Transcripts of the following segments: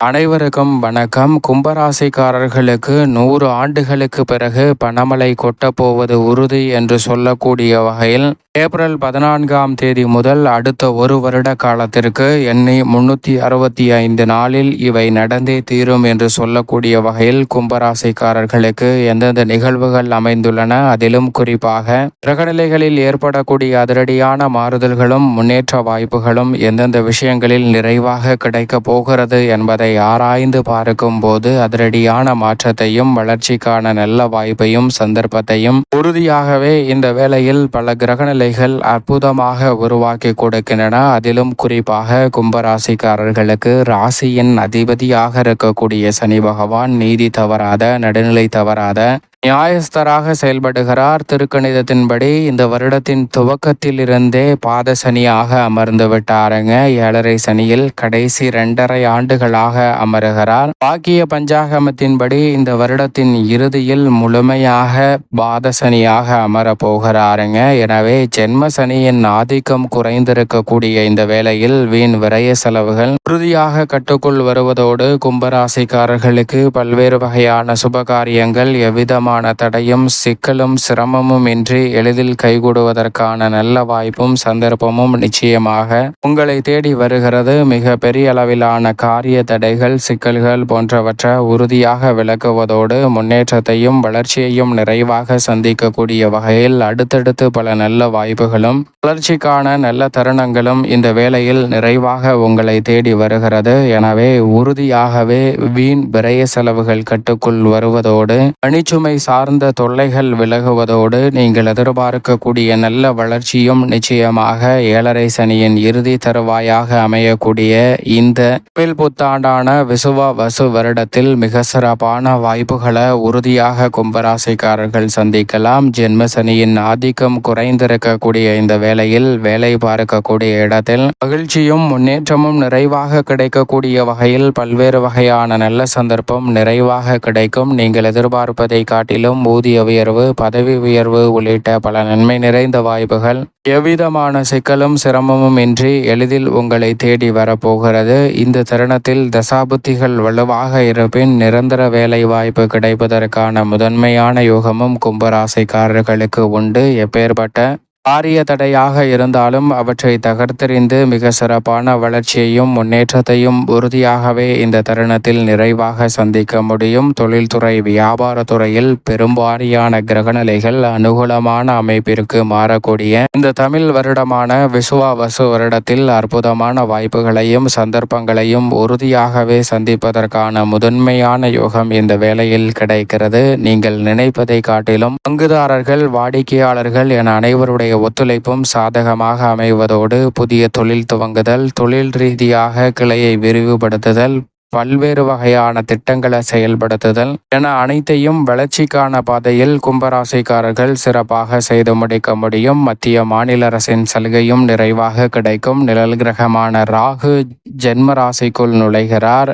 அனைவருக்கும் வணக்கம். கும்பராசிக்காரர்களுக்கு நூறு ஆண்டுகளுக்கு பிறகு பணமழை கொட்டப்போவது உறுதி என்று சொல்லக்கூடிய வகையில் ஏப்ரல் பதினான்காம் தேதி முதல் அடுத்த ஒரு வருட காலத்திற்கு எண்ணி முன்னூற்றி அறுபத்தி ஐந்து நாளில் இவை நடந்தே தீரும் என்று சொல்லக்கூடிய வகையில் கும்பராசிக்காரர்களுக்கு எந்தெந்த நிகழ்வுகள் அமைந்துள்ளன அதிலும் குறிப்பாக கிரகநிலைகளில் ஏற்படக்கூடிய அதிரடியான மாறுதல்களும் முன்னேற்ற வாய்ப்புகளும் எந்தெந்த விஷயங்களில் நிறைவாக கிடைக்கப் போகிறது என்பதை அதை ஆராய்ந்து பார்க்கும்போது அதிரடியான மாற்றத்தையும் வளர்ச்சிக்கான நல்ல வாய்ப்பையும் சந்தர்ப்பத்தையும் உறுதியாகவே இந்த வேளையில் பல கிரகநிலைகள் அற்புதமாக உருவாக்கி கொடுக்கின்றன. அதிலும் குறிப்பாக கும்பராசிக்காரர்களுக்கு ராசியின் அதிபதியாக இருக்கக்கூடிய சனி பகவான் நீதி தவறாத நடுநிலை தவறாத நியாயஸ்தராக செயல்படுகிறார். திருக்கணிதத்தின்படி இந்த வருடத்தின் துவக்கத்தில் இருந்தே பாத சனியாக அமர்ந்து விட்டாருங்க. ஏழரை சனியில் கடைசி இரண்டரை ஆண்டுகளாக அமருகிறார். பாக்கிய பஞ்சாகமத்தின்படி இந்த வருடத்தின் இறுதியில் முழுமையாக பாத சனியாக அமர போகிறாருங்க. எனவே ஜென்ம சனியின் ஆதிக்கம் குறைந்திருக்கக்கூடிய இந்த வேளையில் வீண் விரய செலவுகள் உறுதியாக கட்டுக்குள் வருவதோடு கும்பராசிக்காரர்களுக்கு பல்வேறு வகையான சுபகாரியங்கள் எவ்விதமாக விதமான தடையும் சிக்கலும் சிரமமும் இன்றி எளிதில் கைகூடுவதற்கான நல்ல வாய்ப்பும் சந்தர்ப்பமும் நிச்சயமாக உங்களை தேடி வருகிறது. மிக பெரிய அளவிலான காரிய தடைகள் சிக்கல்கள் போன்றவற்றை உறுதியாக விளக்குவதோடு முன்னேற்றத்தையும் வளர்ச்சியையும் நிறைவாக சந்திக்கக்கூடிய வகையில் அடுத்தடுத்து பல நல்ல வாய்ப்புகளும் வளர்ச்சிக்கான நல்ல தருணங்களும் இந்த வேளையில் நிறைவாக உங்களை தேடி வருகிறது. எனவே உறுதியாகவே வீண் விரய செலவுகள் கட்டுக்குள் வருவதோடு அணிச்சுமை சார்ந்த தொல்லைகள் விலகுவதோடு நீங்கள் எதிர்பார்க்கக்கூடிய நல்ல வளர்ச்சியும் நிச்சயமாக ஏழரை சனியின் இறுதி தருவாயாக அமையக்கூடிய இந்த பில் புத்தாண்டான விசுவ வசு வருடத்தில் மிக சிறப்பான வாய்ப்புகளை உறுதியாக கும்பராசிக்காரர்கள் சந்திக்கலாம். ஜென்ம சனியின் ஆதிக்கம் குறைந்திருக்கக்கூடிய இந்த வேளையில் வேலை பார்க்கக்கூடிய இடத்தில் மகிழ்ச்சியும் முன்னேற்றமும் நிறைவாக கிடைக்கக்கூடிய வகையில் பல்வேறு வகையான நல்ல சந்தர்ப்பம் நிறைவாக கிடைக்கும். நீங்கள் எதிர்பார்ப்பதை காட்டி காட்டிலும் ஊதிய உயர்வு பதவி உயர்வு உள்ளிட்ட பல நன்மை நிறைந்த வாய்ப்புகள். எவ்விதமான சிக்கலும் சிரமமும் இன்றி எளிதில் உங்களை தேடி வரப்போகிறது. இந்த தருணத்தில் தசாபுத்திகள் வலுவாக இருப்பின் நிரந்தர வேலை வாய்ப்பு கிடைப்பதற்கான முதன்மையான யோகமும் கும்பராசைக்காரர்களுக்கு உண்டு. எப்பேற்பட்ட பாரிய தடையாக இருந்தாலும் அவற்றை தகர்த்தெறிந்து மிக சிறப்பான வளர்ச்சியையும் முன்னேற்றத்தையும் உறுதியாகவே இந்த தருணத்தில் நிறைவாக சந்திக்க முடியும். தொழில்துறை வியாபாரத்துறையில் பெரும்பாரியான கிரகநிலைகள் அனுகூலமான அமைப்பிற்கு மாறக்கூடிய இந்த தமிழ் வருடமான விசுவாவசு வருடத்தில் அற்புதமான வாய்ப்புகளையும் சந்தர்ப்பங்களையும் உறுதியாகவே சந்திப்பதற்கான முதன்மையான யோகம் இந்த வேளையில் கிடைக்கிறது. நீங்கள் நினைப்பதை காட்டிலும் பங்குதாரர்கள் வாடிக்கையாளர்கள் என அனைவருடைய ஒத்துழைப்பும் சாதகமாக அமைவதோடு புதிய தொழில் துவங்குதல் தொழில் ரீதியாக கிளையை விரிவுபடுத்துதல் பல்வேறு வகையான திட்டங்களை செயல்படுத்துதல் என அனைத்தையும் வளர்ச்சிக்கான பாதையில் கும்பராசிக்காரர்கள் சிறப்பாக செய்து முடிக்க முடியும். மத்திய மாநில அரசின் சலுகையும் நிறைவாக கிடைக்கும். நிழல் கிரகமான ராகு ஜென்ம ராசிக்குள் நுழைகிறார்.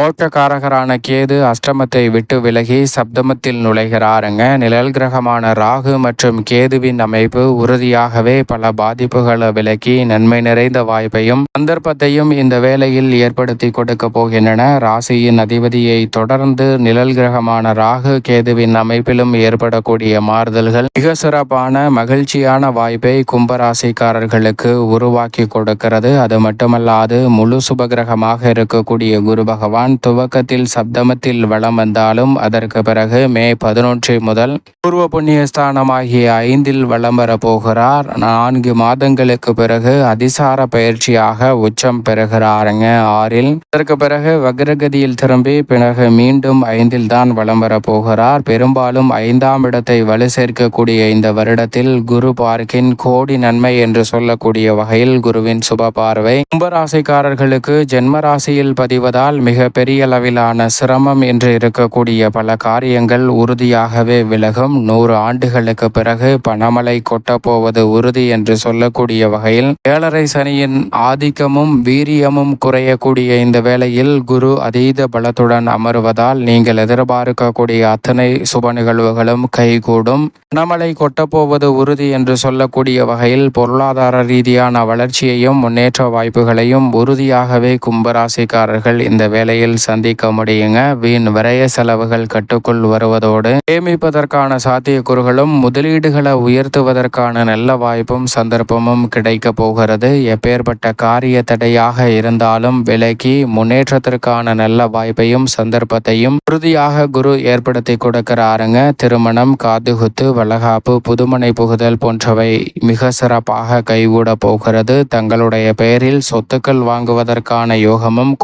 மோட்சக்காரகரான கேது அஷ்டமத்தை விட்டு விலகி சப்தமத்தில் நுழைகிறாருங்க. நிழல் கிரகமான ராகு மற்றும் கேதுவின் அமைப்பு உறுதியாகவே பல பாதிப்புகளை விலக்கி நன்மை நிறைந்த வாய்ப்பையும் சந்தர்ப்பத்தையும் இந்த வேளையில் ஏற்படுத்தி கொடுக்க போகின்றன. ராசியின் அதிபதியை தொடர்ந்து நிழல் கிரகமான ராகு கேதுவின் அமைப்பிலும் ஏற்படக்கூடிய மாறுதல்கள் மிக சிறப்பான மகிழ்ச்சியான வாய்ப்பை கும்பராசிக்காரர்களுக்கு உருவாக்கி கொடுக்கிறது. அது மட்டுமல்லாது முழு சுபகிரகமாக இருக்கக்கூடிய குரு பகவான் பகவான் துவக்கத்தில் சப்தமத்தில் வளம் வந்தாலும் அதற்கு பிறகு மே பதினொன்று முதல் பூர்வ புண்ணியஸ்தானமாகிய ஐந்தில் வளம் வரப்போகிறார். நான்கு மாதங்களுக்கு பிறகு அதிசார பயிற்சியாக உச்சம் பெறுகிறாருங்க. ஆறில் அதற்கு பிறகு வக்ரகதியில் திரும்பி பிறகு மீண்டும் ஐந்தில் தான் வளம் வரப்போகிறார். பெரும்பாலும் ஐந்தாம் இடத்தை வலு சேர்க்கக்கூடிய இந்த வருடத்தில் குரு பார்க்கின் கோடி நன்மை என்று சொல்லக்கூடிய வகையில் குருவின் சுப பார்வை. கும்பராசிக்காரர்களுக்கு ஜென்மராசியில் பதிவதால் மிக பெரிய அளவிலான சிரமம் என்று இருக்கக்கூடிய பல காரியங்கள் உறுதியாகவே விலகும். நூறு ஆண்டுகளுக்கு பிறகு பணமலை கொட்டப்போவது உறுதி என்று சொல்லக்கூடிய வகையில் ஏழரை சனியின் ஆதிக்கமும் வீரியமும் குறையக்கூடிய இந்த வேளையில் குரு அதீத பலத்துடன் அமருவதால் நீங்கள் எதிர்பார்க்கக்கூடிய அத்தனை சுப நிகழ்வுகளும் கைகூடும். பணமலை கொட்டப்போவது உறுதி என்று சொல்லக்கூடிய வகையில் பொருளாதார ரீதியான வளர்ச்சியையும் முன்னேற்ற வாய்ப்புகளையும் உறுதியாகவே கும்பராசிக்காரர்கள் இந்த வேலையில் வேளையில் சந்திக்க முடியுங்க. வீண் விரய செலவுகள் கட்டுக்குள் வருவதோடு சேமிப்பதற்கான சாத்தியக்கூறுகளும் முதலீடுகளை உயர்த்துவதற்கான நல்ல வாய்ப்பும் சந்தர்ப்பமும் கிடைக்க போகிறது. எப்பேற்பட்ட காரிய தடையாக இருந்தாலும் விலகி முன்னேற்றத்திற்கான நல்ல வாய்ப்பையும் சந்தர்ப்பத்தையும் உறுதியாக குரு ஏற்படுத்தி கொடுக்கிறாருங்க. திருமணம் காதுகுத்து வளகாப்பு புதுமனை புகுதல் போன்றவை மிக சிறப்பாக கைகூட போகிறது. தங்களுடைய பெயரில் சொத்துக்கள் வாங்குவதற்கான யோகமும்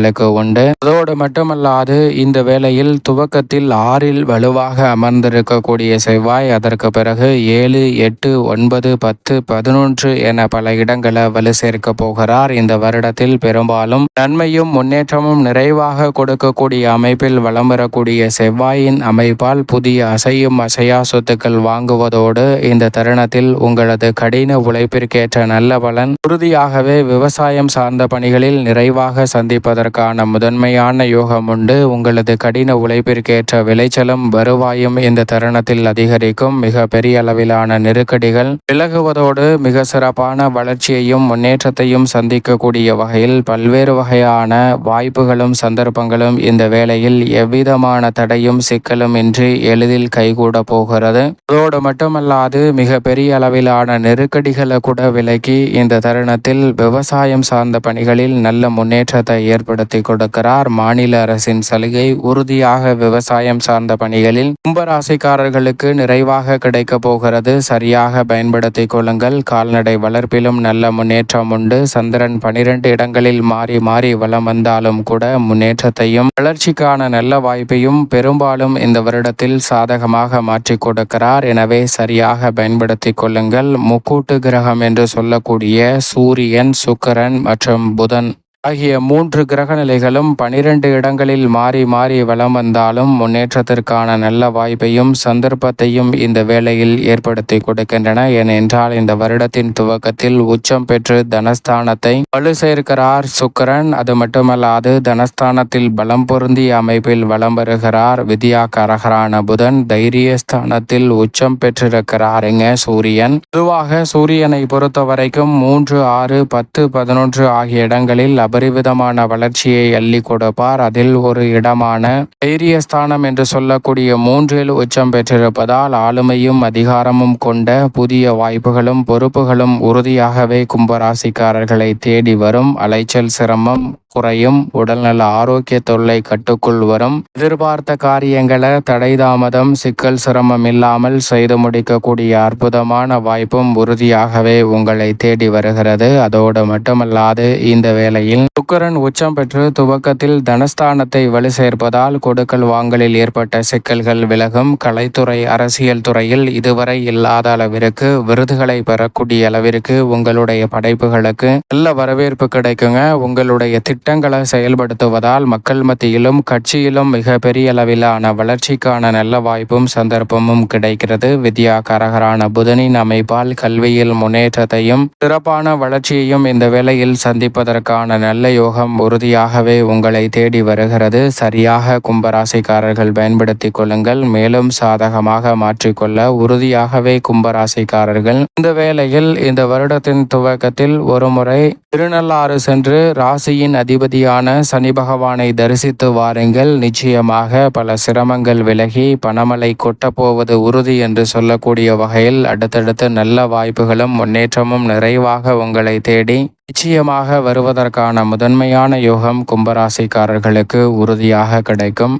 அவர்களுக்கு உண்டு. அதோடு மட்டுமல்லாது இந்த வேளையில் துவக்கத்தில் ஆறில் வலுவாக அமர்ந்திருக்கக்கூடிய செவ்வாய் அதற்கு பிறகு ஏழு எட்டு ஒன்பது பத்து பதினொன்று என பல இடங்களை வலு சேர்க்க போகிறார். இந்த வருடத்தில் பெரும்பாலும் நன்மையும் முன்னேற்றமும் நிறைவாக கொடுக்கக்கூடிய அமைப்பில் வலம் வரக்கூடிய செவ்வாயின் அமைப்பால் புதிய அசையும் அசையா சொத்துக்கள் வாங்குவதோடு இந்த தருணத்தில் உங்களது கடின உழைப்பிற்கேற்ற நல்ல பலன் உறுதியாகவே விவசாயம் சார்ந்த பணிகளில் நிறைவாக சந்திப்பதற்கு சந்திப்பதற்கான முதன்மையான யோகம் உண்டு. உங்களது கடின உழைப்பிற்கேற்ற விளைச்சலும் வருவாயும் இந்த தருணத்தில் அதிகரிக்கும். மிக பெரிய அளவிலான நெருக்கடிகள் விலகுவதோடு மிக சிறப்பான வளர்ச்சியையும் முன்னேற்றத்தையும் சந்திக்கக்கூடிய வகையில் பல்வேறு வகையான வாய்ப்புகளும் சந்தர்ப்பங்களும் இந்த வேளையில் எவ்விதமான தடையும் சிக்கலும் இன்றி எளிதில் கைகூட போகிறது. அதோடு மட்டுமல்லாது மிக பெரிய அளவிலான நெருக்கடிகளை கூட விலக்கி இந்த தருணத்தில் விவசாயம் சார்ந்த பணிகளில் நல்ல முன்னேற்றத்தை ஏற்படுத்தி கொடுக்கிறார். மாநில அரசின் சலுகை உறுதியாக விவசாயம் சார்ந்த பணிகளில் கும்பராசிக்காரர்களுக்கு நிறைவாக கிடைக்க போகிறது. சரியாக பயன்படுத்திக் கொள்ளுங்கள். கால்நடை வளர்ப்பிலும் நல்ல முன்னேற்றம் உண்டு. சந்திரன் பனிரெண்டு இடங்களில் மாறி மாறி வலம் வந்தாலும் கூட முன்னேற்றத்தையும் வளர்ச்சிக்கான நல்ல வாய்ப்பையும் பெரும்பாலும் இந்த வருடத்தில் சாதகமாக மாற்றி கொடுக்கிறார். எனவே சரியாக பயன்படுத்திக் கொள்ளுங்கள். முக்கூட்டு கிரகம் என்று சொல்லக்கூடிய சூரியன் சுக்கரன் மற்றும் புதன். ஆகிய மூன்று கிரக நிலைகளும் பனிரெண்டு இடங்களில் மாறி மாறி வலம் வந்தாலும் முன்னேற்றத்திற்கான நல்ல வாய்ப்பையும் சந்தர்ப்பத்தையும் இந்த வேளையில் ஏற்படுத்தி கொடுக்கின்றன. ஏனென்றால் இந்த வருடத்தின் துவக்கத்தில் உச்சம் பெற்று தனஸ்தானத்தை வலு சேர்க்கிறார் சுக்கரன். அது மட்டுமல்லாது தனஸ்தானத்தில் பலம் பொருந்திய அமைப்பில் வலம் வருகிறார். வித்யா கரகரான புதன் தைரியஸ்தானத்தில் உச்சம் பெற்றிருக்கிறாருங்க சூரியன். பொதுவாக சூரியனை பொறுத்த வரைக்கும் மூன்று ஆறு பத்து பதினொன்று ஆகிய இடங்களில் அபரிவிதமான வளர்ச்சியை அள்ளி கொடுப்பார். அதில் ஒரு இடமான தைரியஸ்தானம் என்று சொல்லக்கூடிய மூன்றில் உச்சம் பெற்றிருப்பதால் ஆளுமையும் அதிகாரமும் கொண்ட புதிய வாய்ப்புகளும் பொறுப்புகளும் உறுதியாகவே கும்பராசிக்காரர்களை தேடி வரும். அலைச்சல் சிரமம் குறையும். உடல்நல ஆரோக்கிய தொல்லை கட்டுக்குள் வரும் எதிர்பார்த்த காரியங்களை தடை தாமதம் சிக்கல் சிரமம் இல்லாமல் செய்து முடிக்கக்கூடிய அற்புதமான வாய்ப்பும் உறுதியாகவே உங்களை தேடி வருகிறது. அதோடு மட்டுமல்லாது இந்த வேளையில் சுக்கரன் உச்சம் பெற்று துவக்கத்தில் தனஸ்தானத்தை வலு சேர்ப்பதால் கொடுக்கல் வாங்கலில் ஏற்பட்ட சிக்கல்கள் விலகும். கலைத்துறை அரசியல் துறையில் இதுவரை இல்லாத அளவிற்கு விருதுகளை பெறக்கூடிய அளவிற்கு உங்களுடைய படைப்புகளுக்கு நல்ல வரவேற்பு கிடைக்குங்க. உங்களுடைய திட்டங்களை செயல்படுத்துவதால் மக்கள் மத்தியிலும் கட்சியிலும் மிக பெரிய அளவிலான வளர்ச்சிக்கான நல்ல வாய்ப்பும் சந்தர்ப்பமும் கிடைக்கிறது. வித்யா கரகரான புதனின் அமைப்பால் கல்வியில் முன்னேற்றத்தையும் சிறப்பான வளர்ச்சியையும் இந்த வேளையில் சந்திப்பதற்கான நல்ல யோகம் உறுதியாகவே உங்களை தேடி வருகிறது. சரியாக கும்பராசிக்காரர்கள் பயன்படுத்திக் கொள்ளுங்கள். மேலும் சாதகமாக மாற்றிக்கொள்ள உறுதியாகவே கும்பராசிக்காரர்கள். இந்த வேளையில் இந்த வருடத்தின் துவக்கத்தில் ஒருமுறை திருநள்ளாறு சென்று ராசியின் அதிபதியான சனி பகவானை தரிசித்து வாருங்கள். நிச்சயமாக பல சிரமங்கள் விலகி பணமலை கொட்டப்போவது உறுதி என்று சொல்லக்கூடிய வகையில் அடுத்தடுத்து நல்ல வாய்ப்புகளும் முன்னேற்றமும் நிறைவாக உங்களை தேடி நிச்சயமாக வருவதற்கான முதன்மையான யோகம் கும்பராசிக்காரர்களுக்கு உறுதியாக கிடைக்கும்.